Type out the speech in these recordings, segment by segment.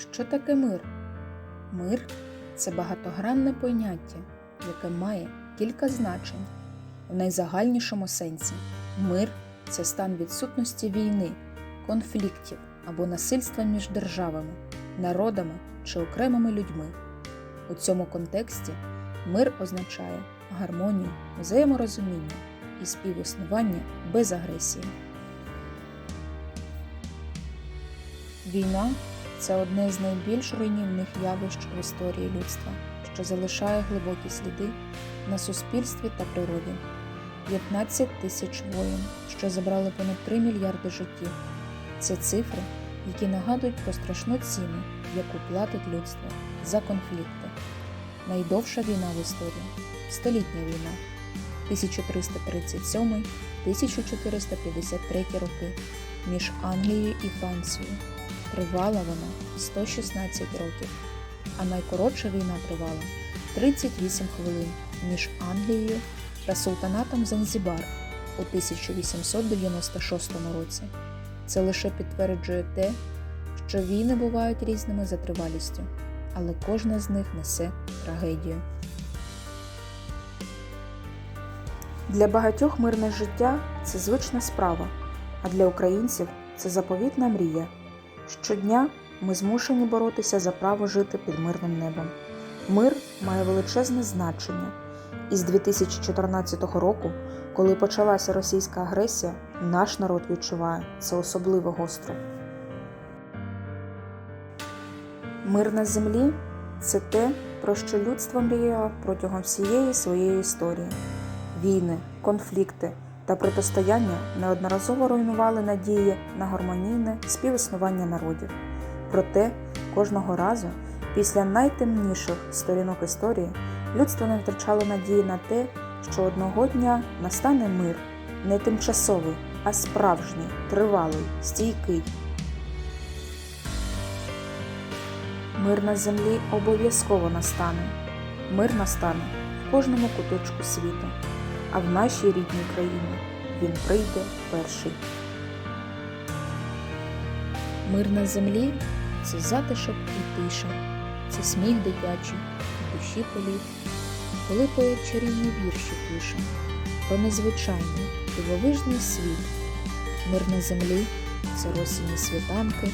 Що таке мир? Мир це багатогранне поняття, яке має кілька значень. В найзагальнішому сенсі мир це стан відсутності війни, конфліктів або насильства між державами, народами чи окремими людьми. У цьому контексті мир означає гармонію, взаєморозуміння і співіснування без агресії. Війна це одне з найбільш руйнівних явищ в історії людства, що залишає глибокі сліди на суспільстві та природі. 15 тисяч воїн, що забрали понад 3 мільярди життів. Це цифри, які нагадують про страшну ціну, яку платить людство за конфлікти. Найдовша війна в історії столітня війна 1337-1453 роки між Англією і Францією. Тривала вона 116 років, а найкоротша війна тривала 38 хвилин між Англією та султанатом Занзібар у 1896 році. Це лише підтверджує те, що війни бувають різними за тривалістю, але кожна з них несе трагедію. Для багатьох мирне життя це звична справа, а для українців це заповітна мрія. Щодня ми змушені боротися за право жити під мирним небом. Мир має величезне значення. І з 2014 року, коли почалася російська агресія, наш народ відчуває це особливо гостро. Мир на землі це те, про що людство мріяло протягом всієї своєї історії. Війни, конфлікти та протистояння неодноразово руйнували надії на гармонійне співіснування народів. Проте кожного разу, після найтемніших сторінок історії, людство не втрачало надії на те, що одного дня настане мир, не тимчасовий, а справжній, тривалий, стійкий. Мир на землі обов'язково настане. Мир настане в кожному куточку світу, а в нашій рідній країні він прийде перший. Мир на землі це затишок і тиша, це сміх дитячий, душі політ, коли поет чарівні вірші пише про незвичайний дивовижний світ. Мир на землі це росіні світанки,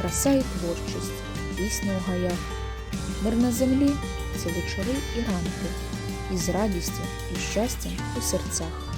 краса і творчість, пісня у гаях. Мир на землі це вечори і ранки, із радістю і щастям у серцях.